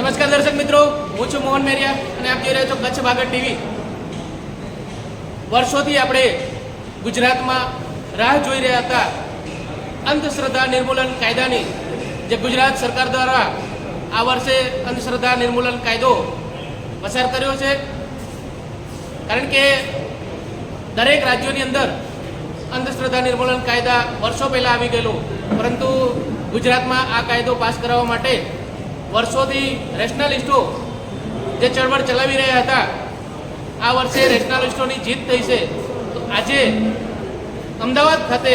નમસ્કાર દર્શક મિત્રો, હું છું મોહન મેરિયા અને આપ જોઈ રહ્યા છો કચ્છ બાગડ ટીવી. વર્ષોથી આપણે ગુજરાતમાં રાહ જોઈ રહ્યા હતા અંધશ્રદ્ધા નિર્મૂલન કાયદાની, જે ગુજરાત સરકાર દ્વારા આ વર્ષે અંધશ્રદ્ધા નિર્મૂલન કાયદો પસાર કર્યો છે. કારણ કે દરેક રાજ્યોની અંદર અંધશ્રદ્ધા નિર્મૂલન કાયદા વર્ષો પહેલાં આવી ગયેલો. પરંતુ ગુજરાતમાં આ કાયદો પાસ કરાવવા માટે વર્ષોથી રેશનાલિસ્ટો જે ચળવળ ચલાવી રહ્યા હતા, આ વર્ષે રેશનાલિસ્ટોની જીત થઈ છે. તો આજે અમદાવાદ ખાતે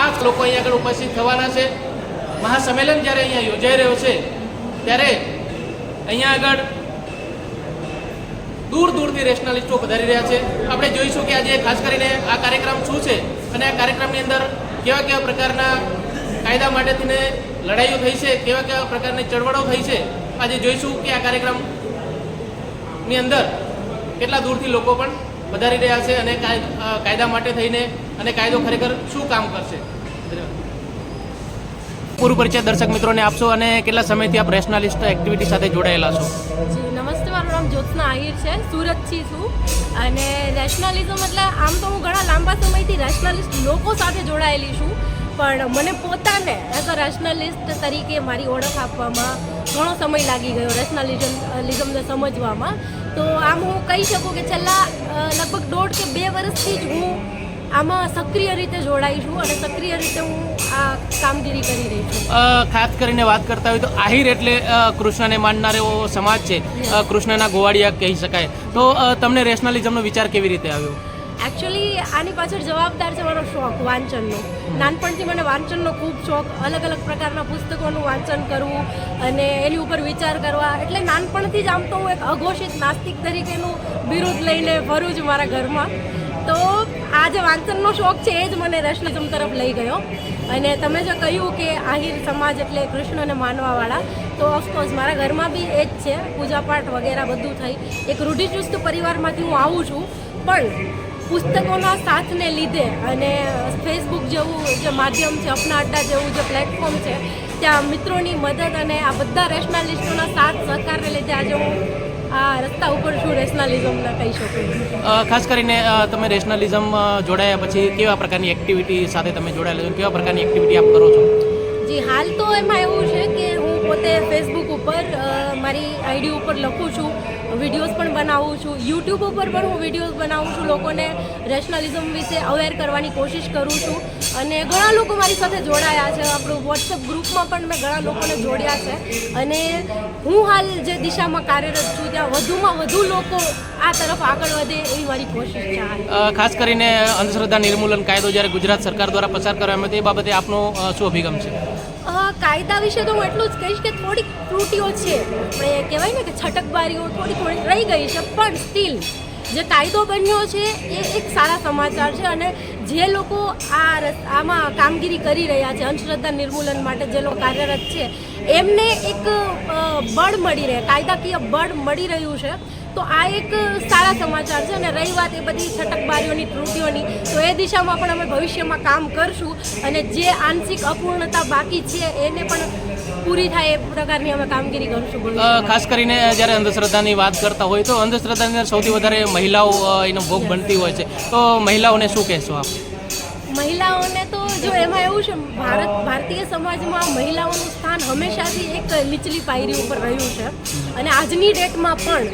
આ લોકો અહીંયા આગળ ઉપસ્થિત થવાના છે. મહાસંમેલન જ્યારે અહીંયા યોજાઈ રહ્યો છે, ત્યારે અહીંયા આગળ દૂર દૂરથી રેશનાલિસ્ટો વધારી રહ્યા છે. આપણે જોઈશું કે આજે ખાસ કરીને આ કાર્યક્રમ શું છે અને આ કાર્યક્રમની અંદર કેવા કેવા પ્રકારના કાયદા માટેથીને લડાઈઓ થઈ છે, કેવા કેવા પ્રકારની ચળવળો થઈ છે, આજે જોઈશું કે આ કાર્યક્રમની અંદર કેટલા દૂરથી લોકો પણ વધારી રહ્યા છે અને કાયદા માટે થઈને અને કાયદો ખરેખર શું કામ કરશે? પૂરું પરિચય દર્શક મિત્રોને આપશો અને કેટલા સમયથી આપ રેશનાલિસ્ટ એક્ટિવિટી સાથે જોડાયેલા છો? નમસ્તે, મારું નામ જ્યોત્સના આહિર છે, સુરતથી છું. અને રેશનલિઝમ એટલે આમ તો હું ઘણા લાંબા સમયથી નેશનાલિસ્ટ લોકો સાથે જોડાયેલી છું. પણ મને પોતાને એઝ અ રેશનલિસ્ટ તરીકે મારી ઓળખ આપવામાં ઘણો સમય લાગી ગયો રેશનલિઝમ લિઝમને સમજવામાં. તો આમ હું કહી શકું કે છેલ્લા લગભગ દોઢ કે બે વર્ષથી જ હું આમાં સક્રિય રીતે જોડાઈ છું અને સક્રિય રીતે હું આ કામગીરી કરી રહી છું. ખાસ કરીને વાત કરતા હોય તો આહિર એટલે કૃષ્ણને માનનાર એવો સમાજ છે. કૃષ્ણના ગોવાળિયા કહી શકાય. તો તમને રેશનલિઝમનો વિચાર કેવી રીતે આવ્યો? એકચ્યુઅલી આની પાછળ જવાબદાર છે મારો શોખ, વાંચનનો. નાનપણથી મને વાંચનનો ખૂબ શોખ અલગ અલગ પ્રકારના પુસ્તકોનું વાંચન કરવું અને એની ઉપર વિચાર કરવા. એટલે નાનપણથી જ આમ તો હું એક અઘોષિત નાસ્તિક તરીકેનું બિરુદ લઈને ફરું છું મારા ઘરમાં. તો આ જે વાંચનનો શોખ છે, એ જ મને રેશનલિઝમ તરફ લઈ ગયો. અને તમે જે કહ્યું કે આહિર સમાજ એટલે કૃષ્ણને માનવાવાળા, તો ઓફકોર્સ મારા ઘરમાં બી એ જ છે. પૂજાપાઠ વગેરે બધું થઈ. એક રૂઢિચુસ્ત પરિવારમાંથી હું આવું છું. પણ પુસ્તકોના સાથને લીધે અને ફેસબુક જેવું જે માધ્યમ છે અપના અડ્ડા જેવું જે પ્લેટફોર્મ છે ત્યાં મિત્રોની મદદ અને આ બધા રેશનાલિસ્ટોના સાથ સહકારને લીધે આજે હું આ રસ્તા ઉપર છું રેશનાલિઝમના કહી શકું. ખાસ કરીને તમે રેશનલિઝમ જોડાયા પછી કેવા પ્રકારની એક્ટિવિટી સાથે તમે જોડાયેલા છો? કેવા પ્રકારની એક્ટિવિટી આપ કરો છો? જી હાલ તો એમાં એવું છે પોતે ફેસબુક ઉપર મારી આઈડી ઉપર લખું છું, વિડીયોઝ પણ બનાવું છું. યુટ્યુબ ઉપર પણ હું વિડીયોઝ બનાવું છું લોકોને રેશનલિઝમ વિશે અવેર કરવાની કોશિશ કરું છું. અને ઘણા લોકો મારી સાથે જોડાયા છે. આપણું વોટ્સઅપ ગ્રુપમાં પણ મેં ઘણા લોકોને જોડ્યા છે. અને હું હાલ જે દિશામાં કાર્યરત છું, ત્યાં વધુમાં વધુ લોકો આ તરફ આગળ વધે એવી મારી કોશિશ છે ખાસ કરીને અંધશ્રદ્ધા નિર્મૂલન કાયદો જ્યારે ગુજરાત સરકાર દ્વારા પસાર કરવામાં આવ્યો તે બાબતે આપનો શું અભિગમ છે? કાયદા વિશે તો હું એટલું જ કહીશ કે થોડીક ત્રુટીઓ છે. આપણે કહેવાય ને કે છટકબારીઓ થોડી થોડી રહી ગઈ છે, પણ સ્ટીલ જે કાયદો બન્યો છે એ એક સારા સમાચાર છે અને જે લોકો આ આમાં કામગીરી કરી રહ્યા છે, અંધશ્રદ્ધા નિર્મૂલન માટે જે લોકો કાર્યરત છે, એમને એક બળ મળી રહે, કાયદાકીય બળ મળી રહ્યું છે. તો આ એક સારા સમાચાર છે અને રહી વાત એ બધી છટકબારીઓની, ત્રુટીઓની. તો એ દિશામાં પણ અમે ભવિષ્યમાં કામ કરશું અને જે આંશિક અપૂર્ણતા બાકી છે એને પણ પૂરી થાય એ પ્રકારની અમે કામગીરી કરશું ખાસ કરીને જ્યારે અંધશ્રદ્ધાની વાત કરતા હોય તો અંધશ્રદ્ધાની સૌથી વધારે મહિલાઓ એનો ભોગ બનતી હોય છે. તો મહિલાઓને શું કહેશો આપ? મહિલાઓને તો જો એમાં એવું છે, ભારત, ભારતીય સમાજમાં મહિલાઓનું સ્થાન હંમેશાથી એક નીચલી પાયરી ઉપર રહ્યું છે. અને આજની ડેટમાં પણ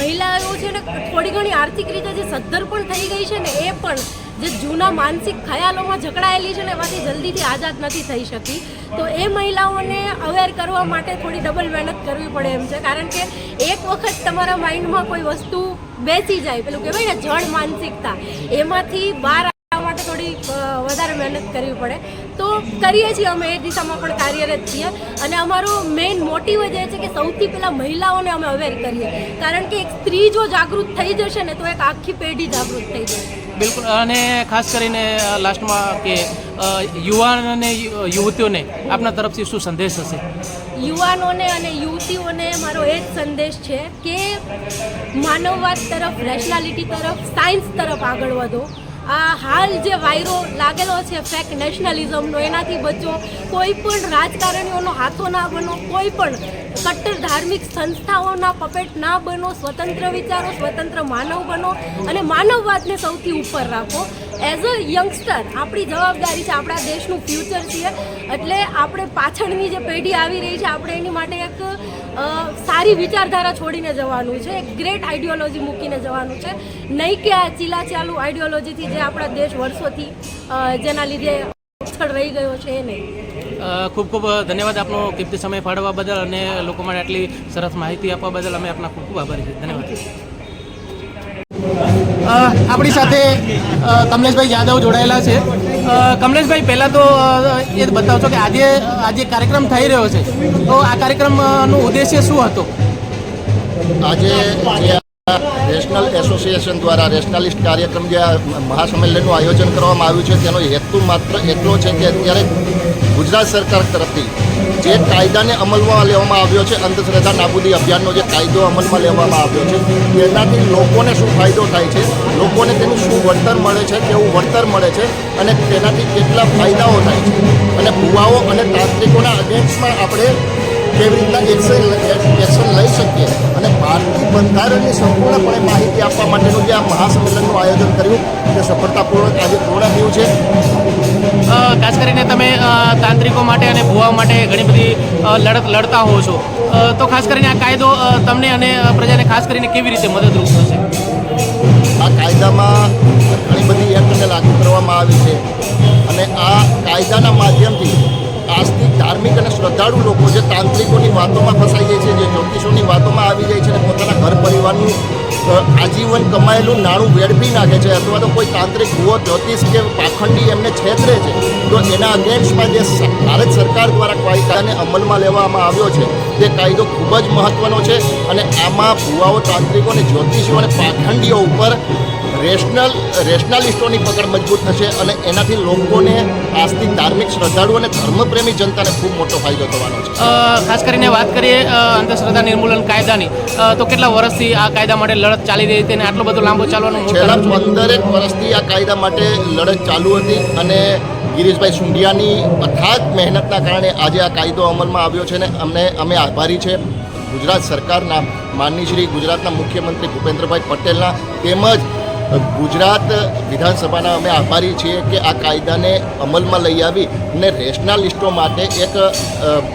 મહિલાઓ છે ને થોડી ઘણી આર્થિક રીતે જે સદ્ધર પણ થઈ ગઈ છે ને, એ પણ જે જૂના માનસિક ખ્યાલોમાં જકડાયેલી છે ને, એમાંથી જલ્દીથી આઝાદ નથી થઈ શકી. તો એ મહિલાઓને અવેર કરવા માટે થોડી ડબલ મહેનત કરવી પડે એમ છે. કારણ કે એક વખત તમારા માઇન્ડમાં કોઈ વસ્તુ બેસી જાય, પેલું કહેવાય ને, જળ માનસિકતા, એમાંથી બહાર કરવી પડે. તો કરીએ છીએ અમે એ દિશામાં પણ કાર્યરત છીએ. અને અમારો મેઇન મોટિવ જ એ છે કે સૌથી પહેલાં મહિલાઓને અમે અવેર કરીએ. કારણ કે એક સ્ત્રી જો જાગૃત થઈ જશે ને તો એક આખી પેઢી જાગૃત થઈ જશે. બિલકુલ અને ખાસ કરીને લાસ્ટમાં કે યુવાન અને યુવતીઓને આપના તરફથી શું સંદેશ હશે? યુવાનોને અને યુવતીઓને મારો એ જ સંદેશ છે કે માનવવાદ તરફ રેશનાલિટી તરફ સાયન્સ તરફ આગળ વધો. આ હાલ જે વાયરો લાગેલો છે ફેક નેશનલિઝમનો એનાથી બચો. કોઈ પણ રાજકારણીઓનો હાથો ના બનો, કોઈ પણ કટ્ટર ધાર્મિક સંસ્થાઓના પપેટ ના બનો, સ્વતંત્ર વિચારો, સ્વતંત્ર માનવ બનો અને માનવવાદને સૌથી ઉપર રાખો. એઝ અ યંગસ્ટર આપણી જવાબદારી છે આપણા દેશનું ફ્યુચર છીએ એટલે આપણે પાછળની જે પેઢી આવી રહી છે આપણે એની માટે એક સારી વિચારધારા છોડીને જવાનું છે. એક ગ્રેટ આઈડિયોલોજી મૂકીને જવાનું છે. નહીં કે આ ચીલા ચાલુ આઈડિયોલોજીથી જે આપણા દેશ વર્ષોથી જેના લીધે પાછળ રહી ગયો છે એ નહીં. ખૂબ ખૂબ ધન્યવાદ આપનો કિંમતી સમય ફાળવવા બદલ અને લોકો માટે આટલી સરસ માહિતી આપવા બદલ અમે આપના ખૂબ ખૂબ આભારી છીએ. ધન્યવાદ. આપણી સાથે કમલેશભાઈ યાદવ જોડાયેલા છે. કમલેશભાઈ, પહેલાં તો એ બતાવશો કે આજે આજે કાર્યક્રમ થઈ રહ્યો છે. તો આ કાર્યક્રમનો ઉદ્દેશ્ય શું હતો? આજે નેશનલ એસોસિએશન દ્વારા રેશનાલિસ્ટ કાર્યક્રમ જે મહાસંમેલનનું આયોજન કરવામાં આવ્યું છે, તેનો હેતુ માત્ર એટલો છે કે અત્યારે ગુજરાત સરકાર તરફથી જે કાયદાને અમલમાં લેવામાં આવ્યો છે, અંધશ્રદ્ધા નાબૂદી અભિયાનનો જે કાયદો અમલમાં લેવામાં આવ્યો છે તેનાથી લોકોને શું ફાયદો થાય છે, લોકોને તેનું શું વળતર મળે છે, કેવું વળતર મળે છે, અને તેનાથી કેટલા ફાયદાઓ થાય છે. અને ભુવાઓ અને તાંત્રિકોના અગેન્સ્ટમાં આપણે કેવી રીતના એક્શન એક્શન લઈ શકીએ. અને ભારતીય બંધારણની સંપૂર્ણપણે માહિતી આપવા માટેનું જે આ મહાસંમેલનનું આયોજન કર્યું તે સફળતાપૂર્વક આજે પૂર્ણ થયું છે. ખાસ કરીને તમે તાંત્રિકો માટે અને ભુવા માટે ઘણી બધી લડત લડતા હો છો. તો ખાસ કરીને આ કાયદો તમને અને પ્રજાને ખાસ કરીને કેવી રીતે મદદરૂપ થશે? આ કાયદામાં ઘણી બધી એક્ટને લાગુ કરવામાં આવી છે. અને આ કાયદાના માધ્યમથી આજથી ધાર્મિક અને શ્રદ્ધાળુ લોકો જે તાંત્રિકોની વાતોમાં ફસાઈ જાય છે, જે જ્યોતિષોની વાતોમાં આવી જાય છે અને પોતાના ઘર પરિવારનું આજીવન કમાયેલું નાણું વેડફી નાખે છે અથવા તો કોઈ તાંત્રિક ભૂવો, જ્યોતિષ કે પાખંડી એમને છેતરે છે, તો એના અગેન્સ્ટમાં જે ભારત સરકાર દ્વારા કાયદાને અમલમાં લેવામાં આવ્યો છે, તે કાયદો ખૂબ જ મહત્ત્વનો છે અને આમાં ભુવાઓ, તાંત્રિકો અને જ્યોતિષીઓ અને પાખંડીઓ ઉપર રેશનલ રેશનાલિસ્ટોની પકડ મજબૂત થશે અને એનાથી લોકોને આજથી ધાર્મિક શ્રદ્ધાળુ અને ધર્મપ્રેમી જનતાને ખૂબ મોટો ફાયદો થવાનો છે. ખાસ કરીને વાત કરીએ અંધશ્રદ્ધા નિર્મૂલન કાયદાની. તો કેટલા વર્ષથી આ કાયદા માટે લડત ચાલી રહી હતી અને આટલો બધો લાંબો ચાલવાનો છેલ્લા પંદરેક વર્ષથી આ કાયદા માટે લડત ચાલુ હતી અને ગિરીશભાઈ સુંઢિયાની અથાગ મહેનતના કારણે આજે આ કાયદો અમલમાં આવ્યો છે ને અમને અમે આભારી છે. ગુજરાત સરકારના માનની શ્રી ગુજરાતના મુખ્યમંત્રી ભૂપેન્દ્રભાઈ પટેલના તેમજ ગુજરાત વિધાનસભાના અમે આભારી છીએ કે આ કાયદાને અમલમાં લઈ આવી અને રેશનાલિસ્ટો માટે એક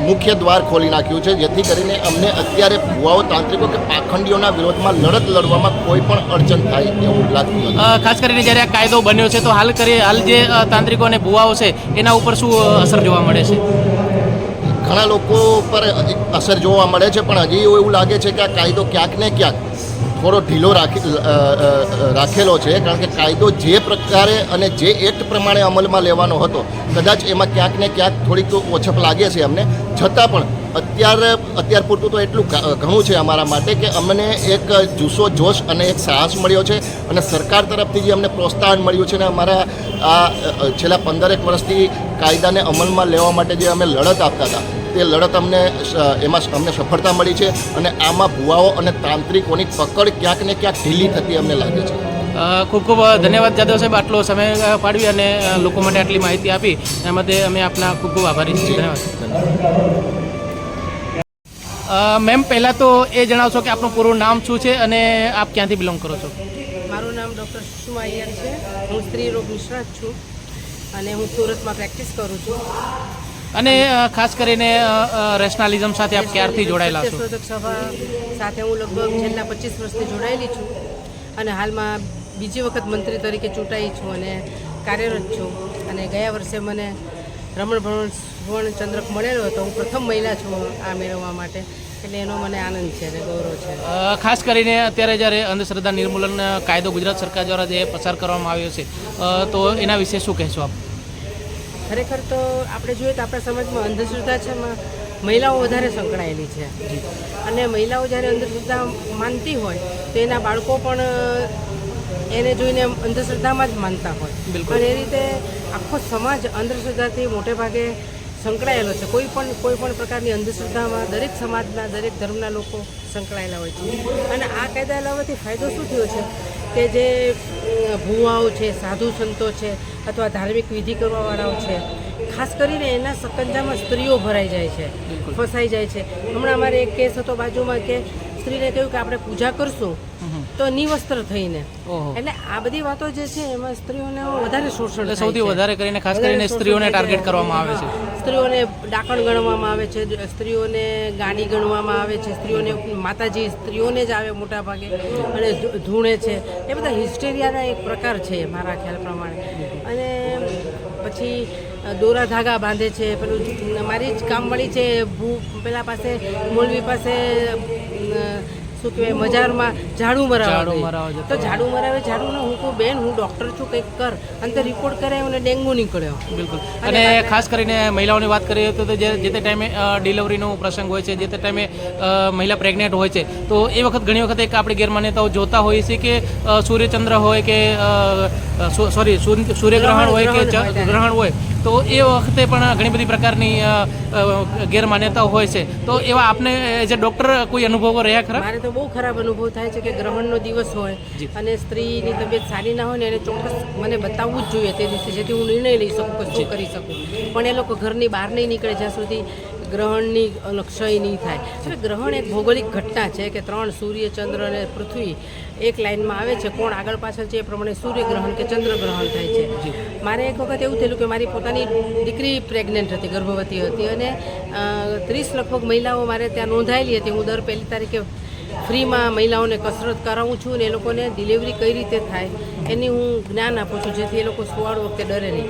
મુખ્ય દ્વાર ખોલી નાખ્યું છે જેથી કરીને અમને અત્યારે ભુવાઓ તાંત્રિકો કે પાખંડીઓના વિરોધમાં લડત લડવામાં કોઈ પણ અડચણ થાય એવું લાગતું ખાસ કરીને જ્યારે આ કાયદો બન્યો છે તો હાલ કરી હાલ જે તાંત્રિકો અને ભુવાઓ છે એના ઉપર શું અસર જોવા મળે છે? ઘણા લોકો પર અસર જોવા મળે છે પણ હજી એવું લાગે છે કે આ કાયદો ક્યાંક ને ક્યાંક થોડો ઢીલો રાખી રાખેલો છે, કારણ કે કાયદો જે પ્રકારે અને જે એક્ટ પ્રમાણે અમલમાં લેવાનો હતો, કદાચ એમાં ક્યાંક ને ક્યાંક થોડીક ઓછપ લાગે છે અમને. છતાં પણ અત્યારે, અત્યાર પૂરતું તો એટલું ઘણું છે અમારા માટે કે અમને એક જુસ્સો, જોશ અને એક સાહસ મળ્યો છે અને સરકાર તરફથી જે અમને પ્રોત્સાહન મળ્યું છે ને અમારા આ છેલ્લા પંદરેક વર્ષથી કાયદાને અમલમાં લેવા માટે જે અમે લડત આપતા હતા તે લડત અમને એમાં અમને સફળતા મળી છે અને આમાં ભુવાઓ અને તાંત્રિકોની પકડ ક્યાંક ને ક્યાંક ઢીલી થતી અમને લાગે છે. ખૂબ ખૂબ ધન્યવાદ જાદવ સાહેબ આટલો સમય ફાળવી અને લોકો માટે આટલી માહિતી આપી. એના માટે અમે આપના ખૂબ ખૂબ આભારી છીએ. ધન્યવાદ. મેમ પહેલાં તો એ જણાવશો કે આપનું પૂરું નામ શું છે અને આપ ક્યાંથી બિલોંગ કરો છો? મારું નામ ડૉક્ટર સુષમા અય્યર છે. હું સ્ત્રી રોગ નિષ્ણાત છું અને હું સુરતમાં પ્રેક્ટિસ કરું છું. અને ખાસ કરીને રેશનાલિઝમ સાથે આપ ક્યારથી જોડાયેલા છો? શોધક સભા સાથે હું લગભગ છેલ્લા પચીસ વર્ષથી જોડાયેલી છું અને હાલમાં બીજી વખત મંત્રી તરીકે ચૂંટાઈ છું અને કાર્યરત છું. અને ગયા વર્ષે મને રમણ ભવન સુવર્ણ ચંદ્રક મળેલો હતો. હું પ્રથમ મહિલા છું આ મેળવવા માટે. એટલે એનો મને આનંદ છે અને ગૌરવ છે. ખાસ કરીને અત્યારે જ્યારે અંધશ્રદ્ધા નિર્મૂલન કાયદો ગુજરાત સરકાર દ્વારા જે પસાર કરવામાં આવ્યો છે તો એના વિશે શું કહેશો આપ? ખરેખર તો આપણે જોઈએ તો આપણા સમાજમાં અંધશ્રદ્ધા છે એમાં મહિલાઓ વધારે સંકળાયેલી છે. અને મહિલાઓ જ્યારે અંધશ્રદ્ધા માનતી હોય તો એના બાળકો પણ એને જોઈને અંધશ્રદ્ધામાં જ માનતા હોય. બિલકુલ. એ રીતે આખો સમાજ અંધશ્રદ્ધાથી મોટે ભાગે સંકળાયેલો છે. કોઈ પણ કોઈ પણ પ્રકારની અંધશ્રદ્ધામાં દરેક સમાજના દરેક ધર્મના લોકો સંકળાયેલા હોય છે. અને આ કાયદા લાવવાથી ફાયદો શું થયો છે? કે જે ભૂવાઓ છે સાધુ સંતો છે અથવા ધાર્મિક વિધિ કરવાવાળાઓ છે ખાસ કરીને એના સકંજામાં સ્ત્રીઓ ભરાઈ જાય છે ફસાઈ જાય છે. હમણાં અમારે એક કેસ હતો બાજુમાં કે સ્ત્રીને કહ્યું કે આપણે પૂજા કરશું તો નિવસ્ત્ર થઈને. એટલે આ બધી વાતો જે છે એમાં સ્ત્રીઓને વધારે શોષણ સૌથી વધારે કરીને ખાસ કરીને સ્ત્રીઓને ટાર્ગેટ કરવામાં આવે છે. સ્ત્રીઓને ડાકણ ગણવામાં આવે છે સ્ત્રીઓને ગાડી ગણવામાં આવે છે સ્ત્રીઓને માતાજી સ્ત્રીઓને જ આવે મોટા ભાગે અને ધૂણે છે. એ બધા હિસ્ટેરિયાના એક પ્રકાર છે મારા ખ્યાલ પ્રમાણે. અને પછી દોરા ધાગા બાંધે છે પેલું મારી જ કામવાળી છે ભૂ પેલા પાસે મોલવી પાસે શું કહેવાય મજારમાં ઝાડુ મરાવે તો ઝાડુ મરાવે ઝાડુ ને હું કહું બેન હું ડૉક્ટર છું કંઈક કર. અને તે રિપોર્ટ કરાવ્યો અને ડેન્ગુ નીકળ્યો. બિલકુલ. અને ખાસ કરીને મહિલાઓની વાત કરીએ તો જે જે તે ટાઈમે ડિલિવરીનો પ્રસંગ હોય છે જે તે ટાઈમે મહિલા પ્રેગ્નેન્ટ હોય છે તો એ વખત ઘણી વખત એક આપણી ગેરમાન્યતાઓ જોતા હોઈએ છીએ કે સૂર્યચંદ્ર હોય કે સોરી સૂર્યગ્રહણ હોય કે ગ્રહણ હોય. તો એ વખતે પણ ઘણી બધી પ્રકારની ગેરમાન્યતાઓ હોય છે. તો એવા આપને એઝ અ ડૉક્ટર કોઈ અનુભવો રહ્યા ખરા? મારે તો બહુ ખરાબ અનુભવ થાય છે કે ગ્રહણનો દિવસ હોય અને સ્ત્રીની તબિયત સારી ના હોય ને એને ચોક્કસ મને બતાવવું જ જોઈએ તે દિવસે જેથી હું નિર્ણય લઈ શકું શું કરી શકું. પણ એ લોકો ઘરની બહાર નહીં નીકળે જ્યાં સુધી ગ્રહણની લક્ષય નહીં થાય. હવે ગ્રહણ એક ભૌગોલિક ઘટના છે કે ત્રણ સૂર્ય ચંદ્ર અને પૃથ્વી એક લાઇનમાં આવે છે. કોણ આગળ પાછળ છે એ પ્રમાણે સૂર્યગ્રહણ કે ચંદ્રગ્રહણ થાય છે. મારે એક વખત એવું થયેલું કે મારી પોતાની દીકરી પ્રેગ્નન્ટ હતી ગર્ભવતી હતી અને ત્રીસ લગભગ મહિલાઓ મારે ત્યાં નોંધાયેલી હતી. હું દર પહેલી તારીખે ફ્રીમાં મહિલાઓને કસરત કરાવું છું અને એ લોકોને ડિલિવરી કઈ રીતે થાય એની હું જ્ઞાન આપું છું જેથી એ લોકો સુવાડ વખતે ડરે નહીં.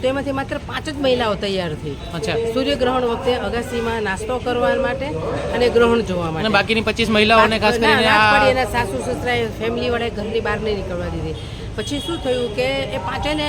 તો એમાંથી માત્ર પાંચ જ મહિલાઓ તૈયાર થઈ. અચ્છા. સૂર્યગ્રહણ વખતે અગાસીમાં નાસ્તો કરવા માટે અને ગ્રહણ જોવા માટે. બાકીની પચીસ મહિલાઓને ખાસ કરીને એના સાસુ સસરાએ ફેમિલી વાળાએ ઘરની બહાર નહીં નીકળવા દીધી. પછી શું થયું કે એ પાંચેને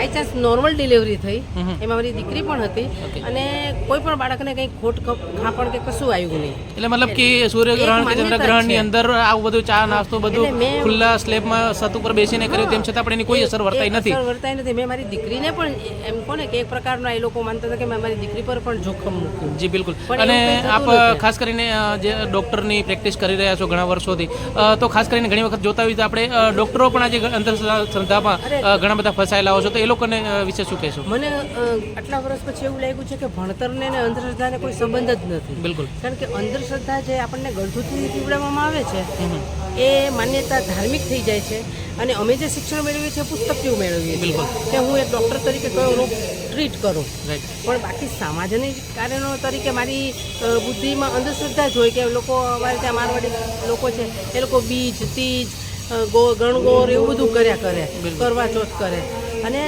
બાય ચાન્સ નોર્મલ ડિલિવરી થઈ. એમાં મારી દીકરી પણ હતી અને કોઈ પણ બાળકને કંઈ ખોટ ખપ- ખાપણ કે કશું આવ્યું નહીં. એટલે મતલબ કે સૂર્યગ્રહણ કે એક માન્યતા ચંદ્રગ્રહણની અંદર આવું બધું ચા નાસ્તો બધું ખુલ્લા સ્લેબમાં સત ઉપર બેસીને કર્યું તેમ છતાં પણ એની કોઈ અસર વર્તાઈ નથી. અસર વર્તાઈ નથી. મેં મારી દીકરીને પણ એમ કોને કે એક પ્રકારના એ લોકો માનતા હતા કે મેં મારી દીકરી પર પણ જોખમ મૂક્યું. જી બિલકુલ. અને આપ ખાસ કરીને જે ડૉક્ટરની પ્રેક્ટિસ કરી રહ્યા છો ઘણા વર્ષોથી તો ખાસ કરીને ઘણી વખત જોતા હોય તો આપણે ડોક્ટરો પણ આજે અંધશ્રદ્ધામાં ઘણા બધા ફસાયેલા હો છો. તો એ લોકોને વિશે શું કહેશો? મને આટલા વર્ષ પછી એવું લાગ્યું છે કે ભણતરને ને અંધશ્રદ્ધાને કોઈ સંબંધ જ નથી. બિલકુલ. કારણ કે અંધશ્રદ્ધા જે આપણને ગળથુથી પીવડાવવામાં આવે છે એ માન્યતા ધાર્મિક થઈ જાય છે અને અમે જે શિક્ષણ મેળવીએ છીએ પુસ્તકથી મેળવીએ બિલકુલ. કે હું એક ડૉક્ટર તરીકે કયો રોગ ટ્રીટ કરું. પણ બાકી સામાજિક કારણો તરીકે મારી બુદ્ધિમાં અંધશ્રદ્ધા જ હોય કે લોકો અમારે ત્યાં મારવાડી લોકો છે એ લોકો બીજ તીજ ગણગોર એવું બધું કર્યા કરે કરવા ચોથ કરે. અને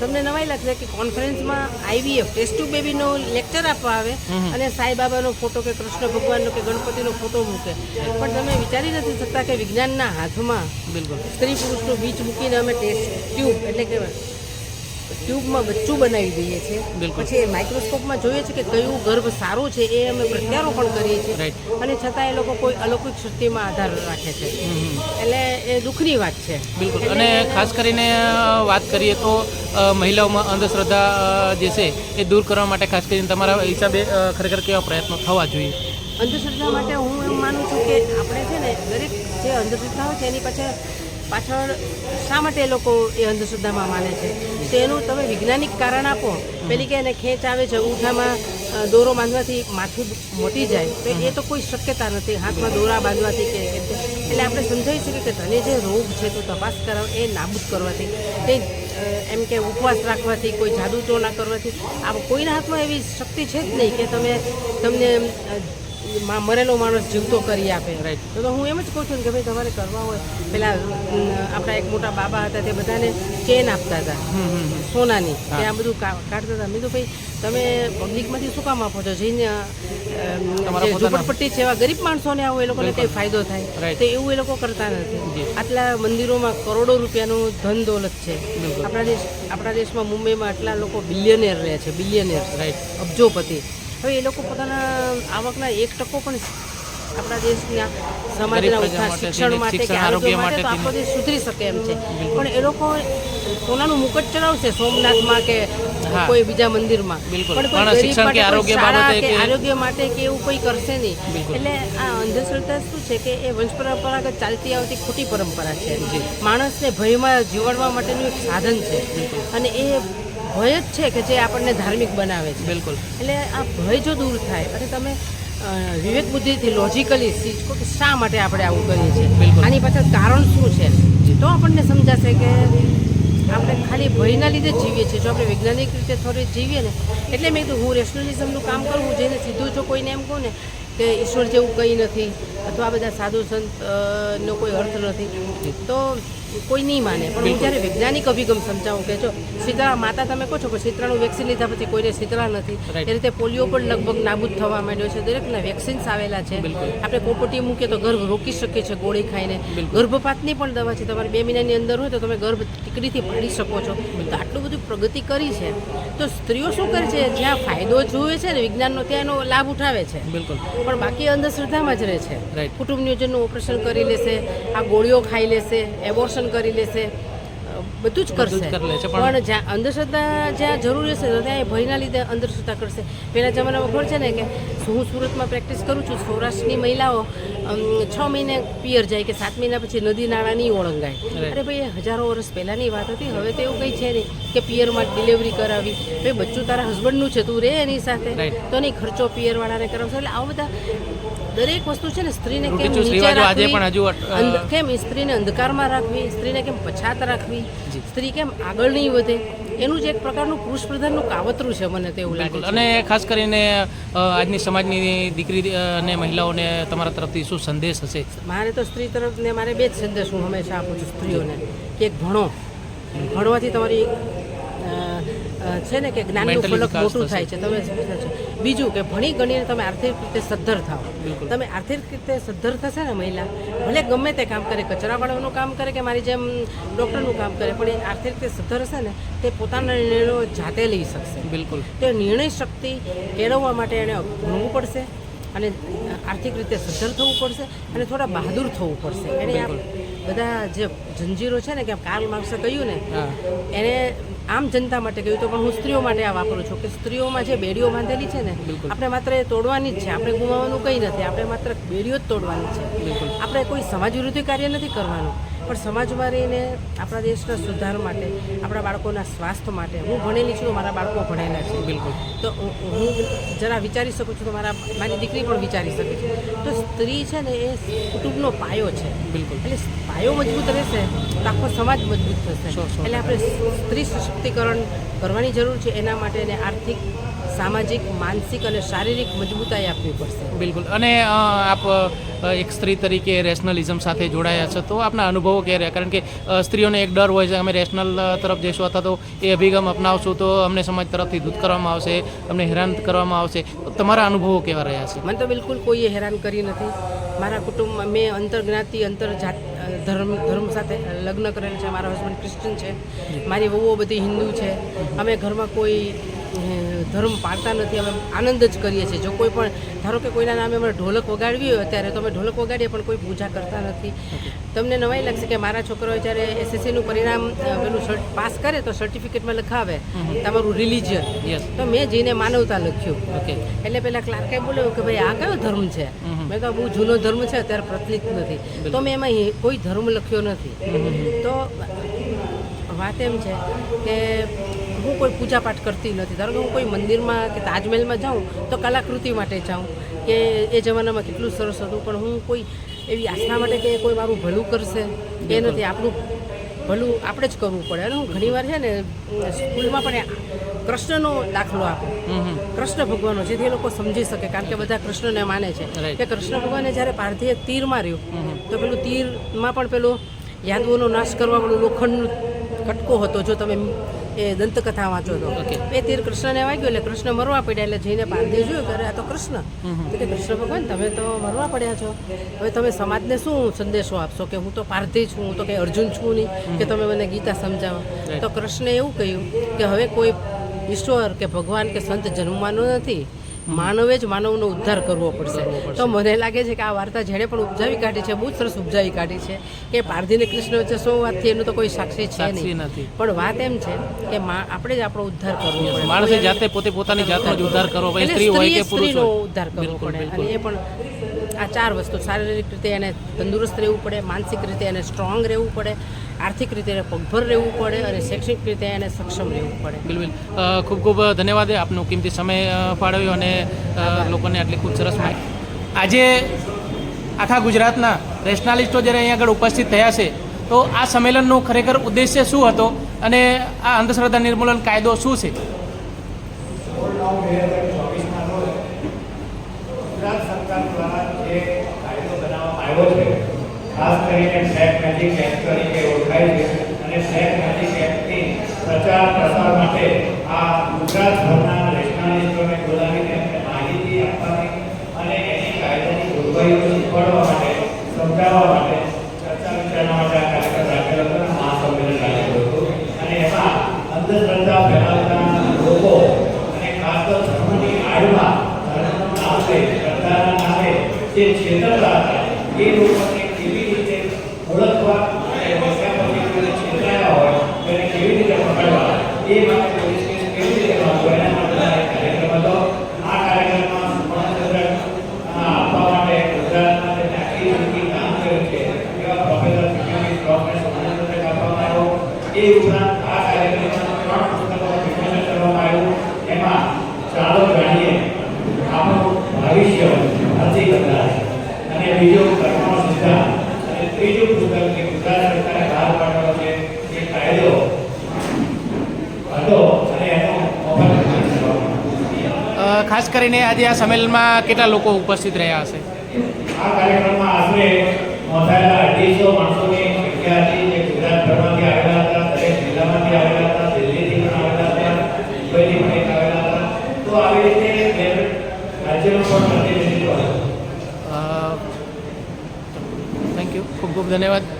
તમને નવાઈ લાગશે કે કોન્ફરન્સમાં આઈવીએફ ટેસ્ટ ટુ બેબીનો લેક્ચર આપવા આવે અને સાંઈબાબાનો ફોટો કે કૃષ્ણ ભગવાનનો કે ગણપતિનો ફોટો મૂકે. પણ તમે વિચારી નથી શકતા કે વિજ્ઞાનના હાથમાં બિલકુલ. સ્ત્રી પુરુષનું બીજ મૂકીને અમે ટેસ્ટ ટ્યુબ એટલે કે ટ્યુબમાં બચ્ચું બનાવી દઈએ છીએ. બિલકુલ. પછી માઇક્રોસ્કોપમાં જોઈએ છીએ કે કયું ગર્ભ સારું છે એ અમે પ્રત્યારોપણ કરીએ છીએ. અને છતાં એ લોકો કોઈ અલૌકિક શક્તિમાં આધાર રાખે છે. એટલે એ દુઃખની વાત છે. બિલકુલ. અને ખાસ કરીને વાત કરીએ તો મહિલાઓમાં અંધશ્રદ્ધા જે છે એ દૂર કરવા માટે ખાસ કરીને તમારા હિસાબે ખરેખર કેવા પ્રયત્નો થવા જોઈએ? અંધશ્રદ્ધા માટે હું એવું માનું છું કે આપણે છે ને દરેક જે અંધશ્રદ્ધા હોય છે એની પાછળ પાછળ શા માટે એ લોકો એ અંધશ્રદ્ધામાં માને છે? તો એનું તમે વૈજ્ઞાનિક કારણ આપો, પેલી કે એને ખેંચ આવે છે અંગૂઠામાં દોરો બાંધવાથી માથું મોટી જાય, તો એ તો કોઈ શક્યતા નથી, હાથમાં દોરા બાંધવાથી કે એટલે આપણે સમજાવી શકીએ કે તને જે રોગ છે તો તપાસ કરાવ, એ નાબૂદ કરવાથી. તે એમ કે ઉપવાસ રાખવાથી, કોઈ જાદુ ચોના કરવાથી. આ કોઈના હાથમાં એવી શક્તિ છે જ નહીં કે તમે તમને મરેલો માણસ જીવતો કરી આપે. રાઈટ તો હું એમ જ કહું છું કે ભાઈ તમારે કરવા હોય પેલા આપણા એક મોટા બાબા હતા તે બધાને ચેન આપતા હતા. સોનાની. તે આ બધું કાઢતા હતા. મેં તો ભાઈ તમે પબ્લિકમાંથી શું કામ આપો છો? જઈને ઝૂંપડપટ્ટી છે એવા ગરીબ માણસોને આવો એ લોકોને કંઈ ફાયદો થાય. તો એવું એ લોકો કરતા નથી. આટલા મંદિરોમાં કરોડો રૂપિયાનું ધન દોલત છે. આપણા દેશ આપણા દેશમાં મુંબઈમાં આટલા લોકો બિલિયનેર રહે છે બિલિયનેર રાઈટ અબજોપતિ હવે એ લોકો પોતાના આવકના એક ટકો પણ આપણા દેશના સમાજના ઉત્થાન શિક્ષણ માટે કે આરોગ્ય માટે તો આપણો દેશ સુધરી શકે એમ છે. પણ એ લોકો સોનાનું મુકટ ચડાવશે સોમનાથમાં કે કોઈ બીજા મંદિરમાં. પણ શિક્ષણ કે આરોગ્ય બાબતે આરોગ્ય માટે કે એવું કોઈ કરશે નહીં. એટલે આ અંધશ્રદ્ધા શું છે કે એ વંશ પરંપરાગત ચાલતી આવતી ખોટી પરંપરા છે. માણસને ભયમાં જીવડવા માટેનું એક સાધન છે. અને એ ભય જ છે કે જે આપણને ધાર્મિક બનાવે છે. બિલકુલ. એટલે આ ભય જો દૂર થાય અને તમે વિવેક બુદ્ધિથી લોજિકલી શીખો કે શા માટે આપણે આવું કરીએ છીએ? બિલકુલ. આની પાછળ કારણ શું છે? તો આપણને સમજાશે કે આપણે ખાલી ભયના લીધે જીવીએ છીએ. જો આપણે વૈજ્ઞાનિક રીતે થોડી જીવીએ ને એટલે મેં કીધું હું રેશનલિઝમનું કામ કરું જોઈએ સીધું જો કોઈને એમ કહું ને કે ઈશ્વર જેવું કંઈ નથી અથવા બધા સાધુ સંત નો કોઈ અર્થ નથી તો કોઈ નહીં માને. પણ હું. જ્યારે વૈજ્ઞાનિક અભિગમ સમજાવું કે જો શીતળા માતા તમે કહો છો કે શીતળાનું વેક્સિન લીધા પછી કોઈને શીતળા નથી. એ રીતે પોલિયો પણ લગભગ નાબૂદ થવા માંડ્યો છે. દરેકના વેક્સિન્સ આવેલા છે. આપણે કોપટી મૂકીએ તો ગર્ભ રોકી શકીએ છીએ ગોળી ખાઈને. ગર્ભપાતની પણ દવા છે. તમારે બે મહિનાની અંદર હોય તો તમે ગર્ભ ટીકડીથી પાડી શકો છો. તો આટલું બધું પ્રગતિ કરી છે. તો સ્ત્રીઓ શું કરે છે? જ્યાં ફાયદો જોવે છે ને વિજ્ઞાનનો ત્યાં એનો લાભ ઉઠાવે છે. બિલકુલ. પણ બાકી અંધશ્રદ્ધામાં જ રહે છે. કુટુંબ નિયોજનનું ઓપરેશન કરી લેશે આ ગોળીઓ ખાઈ લેશે એબોર્શન કરી લેશે. બધું જ કરશે. પણ- જ્યાં અંધશ્રદ્ધા જ્યાં જરૂર હશે તો ત્યાં એ ભયના લીધે અંધશ્રદ્ધા કરશે. પહેલા જમાનામાં ખબર છે ને કે હું સુરતમાં પ્રેક્ટિસ કરું છું સૌરાષ્ટ્રની મહિલાઓ છ મહિને પિયર જાય કે સાત મહિના પછી નદી નાળા નહીં ઓળંગાય. અરે. ભાઈ એ હજારો વર્ષ પહેલાંની વાત હતી હવે તો એવું કંઈ છે નહીં કે પિયરમાં ડિલિવરી કરાવી. ભાઈ બચ્ચું તારા હસબન્ડનું છે તું રે એની સાથે. તો નહીં ખર્ચો પિયરવાળાને કરાવશો. એટલે આવા બધા દરેક વસ્તુ છે ને સ્ત્રીને કેમ નીચે આજે રાખવી, કેમ સ્ત્રીને અંધકારમાં રાખવી સ્ત્રીને કેમ પછાત રાખવી સ્ત્રી કેમ આગળ નહીં વધે? એનું જ એક પ્રકારનું પુરુષ પ્રધાનનું કાવતરું છે મને તેવું લાગે અને ખાસ કરીને આજની સમાજની દીકરી અને મહિલાઓને તમારા તરફથી શું સંદેશ હશે? મારે તો સ્ત્રી તરફ ને મારે બે જ સંદેશ હું હંમેશા આપું છું સ્ત્રીઓને કે ભણો. ભણવાથી તમારી છે ને કે જ્ઞાનનું ફલક મોટું થાય છે તમે. બીજું કે ભણી ગણીને તમે આર્થિક રીતે સદ્ધર થાઓ. તમે આર્થિક રીતે સદ્ધર થશે ને મહિલા ભલે ગમે તે કામ કરે કચરાવાળાનું કામ કરે કે મારી જેમ ડૉક્ટરનું કામ કરે પણ એ આર્થિક રીતે સદ્ધર હશે ને તે પોતાના નિર્ણયો જાતે લઈ શકશે. બિલકુલ. તે નિર્ણય શક્તિ કેળવવા માટે એણે ભણવું પડશે અને આર્થિક રીતે સદ્ધર થવું પડશે અને થોડા બહાદુર થવું પડશે. આ બધા જે જંજીરો છે ને કે કાર્લ માર્ક્સે કહ્યું ને એને આમ જનતા માટે કહ્યું તો પણ હું સ્ત્રીઓ માટે આ વાપરું છું કે સ્ત્રીઓમાં જે બેડીઓ બાંધેલી છે ને આપણે માત્ર એ તોડવાની જ છે. આપણે ગુમાવવાનું કંઈ નથી. આપણે માત્ર બેડીઓ જ તોડવાની છે. આપણે કોઈ સમાજ વિરોધી કાર્ય નથી કરવાનું. પણ સમાજમાં રહીને આપણા દેશના સુધાર માટે આપણા બાળકોના સ્વાસ્થ્ય માટે હું ભણેલી છું મારા બાળકો ભણેલા છે. બિલકુલ. તો હું જરા વિચારી શકું છું તો મારા મારી દીકરી પણ વિચારી શકે છે. તો સ્ત્રી છે ને એ કુટુંબનો પાયો છે. બિલકુલ. એટલે પાયો મજબૂત રહેશે તો આખો સમાજ મજબૂત થશે. એટલે આપણે સ્ત્રી સશક્તિકરણ કરવાની જરૂર છે એના માટે આર્થિક સામાજિક માનસિક અને શારીરિક મજબૂતાઈ આપવી પડશે. બિલકુલ. અને આપ એક સ્ત્રી તરીકે રેશનલિઝમ સાથે જોડાયા છો તો આપના અનુભવો કે રહ્યા? કારણ કે સ્ત્રીઓને એક ડર હોય છે અમે રેશનલ તરફ જઈશું અથવા તો એ અભિગમ અપનાવશું તો અમને સમાજ તરફથી દૂધ કરવામાં આવશે અમને હેરાન કરવામાં આવશે. તો તમારા અનુભવો કેવા રહ્યા છે? મને તો બિલકુલ કોઈએ હેરાન કરી નથી. મારા કુટુંબમાં મેં અંતરજ્ઞાતિ અંતરજાત ધર્મ ધર્મ સાથે લગ્ન કરેલ છે. મારા હસબન્ડ ક્રિશ્ચન છે. મારી વહુઓ બધી હિન્દુ છે. અમે ઘરમાં કોઈ ધર્મ પાળતા નથી અમે આનંદ જ કરીએ છીએ. જો કોઈ પણ ધારો કે કોઈના નામે અમે ઢોલક વગાડવી હોય અત્યારે તો અમે ઢોલક વગાડીએ પણ કોઈ પૂજા કરતા નથી. તમને નવાઈ લાગશે કે મારા છોકરાઓ જ્યારે એસએસસીનું પરિણામ પેલું પાસ કરે તો સર્ટિફિકેટમાં લખાવે તમારું રિલિજિયન તો મેં જઈને માનવતા લખ્યું. ઓકે એટલે પેલા ક્લાર્કે બોલ્યો કે ભાઈ આ કયો ધર્મ છે? મેં કહ્યું બહુ જૂનો ધર્મ છે અત્યારે પ્રચલિત નથી. તો મેં એમાં કોઈ ધર્મ લખ્યો નથી. તો વાત એમ છે કે હું કોઈ પૂજાપાઠ કરતી નથી. ધારો કે હું કોઈ મંદિરમાં કે તાજમહેલમાં જાઉં તો કલાકૃતિ માટે જાઉં કે એ જમાનામાં કેટલું સરસ હતું. પણ હું કોઈ એવી આસ્થા માટે કે કોઈ મારું ભલું કરશે એ નથી. આપણું ભલું આપણે જ કરવું પડે. અને હું ઘણીવાર છે ને સ્કૂલમાં પણ એ કૃષ્ણનો દાખલો આપું. કૃષ્ણ ભગવાનનો જેથી એ લોકો સમજી શકે કારણ કે બધા કૃષ્ણને માને છે. કે કૃષ્ણ ભગવાને જ્યારે પાર્થીએ તીર માર્યું તો પેલું તીરમાં પણ પેલું યાદવોનો નાશ કરવા વાળું લોખંડનું કટકો હતો. જો તમે એ દંતકથા વાંચો હતો એ તીર કૃષ્ણને વાગ્યો એટલે કૃષ્ણ મરવા પડ્યા એટલે જઈને પાર્થીએ જોયું કરે આ તો કૃષ્ણ. તો કે કૃષ્ણ ભગવાન તમે તો મરવા પડ્યા છો. હવે તમે સમાજને શું સંદેશો આપશો? કે હું તો પાર્થી છું હું તો કંઈ અર્જુન છું નહીં કે તમે મને ગીતા સમજાવો? તો કૃષ્ણે એવું કહ્યું કે હવે કોઈ ઈશ્વર કે ભગવાન કે સંત જન્મવાનો નથી. માનવે જ માનવનો ઉદ્ધાર કરવો પડશે. તો મને લાગે છે કે આ વાર્તા જેણે પણ ઉપજાવી કાઢી છે બહુ જ સરસ ઉપજાવી કાઢી છે કે પારધીને કૃષ્ણ વચ્ચે શું વાત થઈ એનું તો કોઈ સાક્ષી છે નહીં. નથી. પણ વાત એમ છે કે આપણે જ આપણો ઉદ્ધાર કરવો પડે. માણસે જાતે પોતે પોતાની જાતનો જ ઉદ્ધાર કરવો પડે. સ્ત્રી હોય કે પુરુષ ઉદ્ધાર કરવો પડે. અને એ પણ આ ચાર વસ્તુ શારીરિક રીતે એને તંદુરસ્ત રહેવું પડે માનસિક રીતે એને સ્ટ્રોંગ રહેવું પડે આર્થિક રીતે એને પગભર રહેવું પડે અને શૈક્ષણિક રીતે એને સક્ષમ રહેવું પડે. બિલકુલ. ખૂબ ખૂબ ધન્યવાદ આપનો કિંમતી સમય ફાળવ્યો અને લોકોને આટલી ખૂબ સરસ માહિતી આજે આખા ગુજરાતના રેશનાલિસ્ટો જ્યારે અહીંયા આગળ ઉપસ્થિત થયા છે તો આ સંમેલનનો ખરેખર ઉદ્દેશ્ય શું હતો અને આ અંધશ્રદ્ધા નિર્મૂલન કાયદો શું છે ગુજરાત સરકાર દ્વારા જે કાયદો બનાવવામાં આવ્યો છે. ખાસ કરીને બ્લેક મેજિક એક્ટ તરીકે ઓળખાય છે અને બ્લેક મેજિક એક્ટની પ્રચાર પ્રસાર માટે આ ગુજરાતભરના વૈજ્ઞાનિકોને બોલાવીને માહિતી આપવાની અને એની કાયદાની જોગવાઈઓ શીખવાડવા માટે સમજાવવા માટે ચર્ચા વિચારણા માટે આ કાર્યક્રમ રાખેલો હતો અને મહાસંમેલન રાખેલું હતું અને એમાં અંધશ્રદ્ધા ફેલાવતા લોકો અને ખાસ તો ધર્મની આડમાં ધર્મનું નામ લે શ્રદ્ધાના નામે જે છેતરતા હતા એ લોકોને કેવી રીતે ઓળખવા અને ઓળખ્યા પછી કોઈને છેતરાયા હોય તો એને કેવી રીતે પકડવા એ માટે પોલીસ કેસ કેવી રીતે નોંધવો એના માટેનો આ એક કાર્યક્રમ હતો આ કાર્યક્રમમાં સુવર્ણચંદ્રક આ આપવા માટે ગુજરાતમાં જે આખી જિંદગી કામ કર્યું છે એવા પ્રોફેસર સિક્યુરિટી સ્ટોકને સુવર્ણચંદ્રક આપવામાં આવ્યો એ ઉપરાંત આ કાર્યક્રમમાં ત્રણ પુસ્તકોનું વિમોચન કરવામાં આવ્યું એમાં ચાલો જાણીએ આપણું ભવિષ્ય અતિ કદાચ અને બીજું કર્મનો સિદ્ધાંત અને ત્રીજો પુસ્તક કે ગુજરાત સરકારે બહાર પાડવાનો છે એ કાયદો હતો અને એનો ખાસ કરીને આજે આ સંમેલનમાં કેટલા લોકો ઉપસ્થિત રહ્યા હશે? આ કાર્યક્રમમાં આશરે નોંધાયેલા અઢીસો માણસોની સંખ્યા હતી જે ગુજરાતભરમાંથી આવેલા હતા દરેક જિલ્લામાંથી આવેલા હતા દિલ્હીથી પણ આવેલા હતા મુંબઈથી પણ એક આવેલા હતા તો આવી રીતે બે રાજ્યનું પણ પ્રતિનિધિત્વ હતું થેન્ક યુ ખૂબ ખૂબ ધન્યવાદ.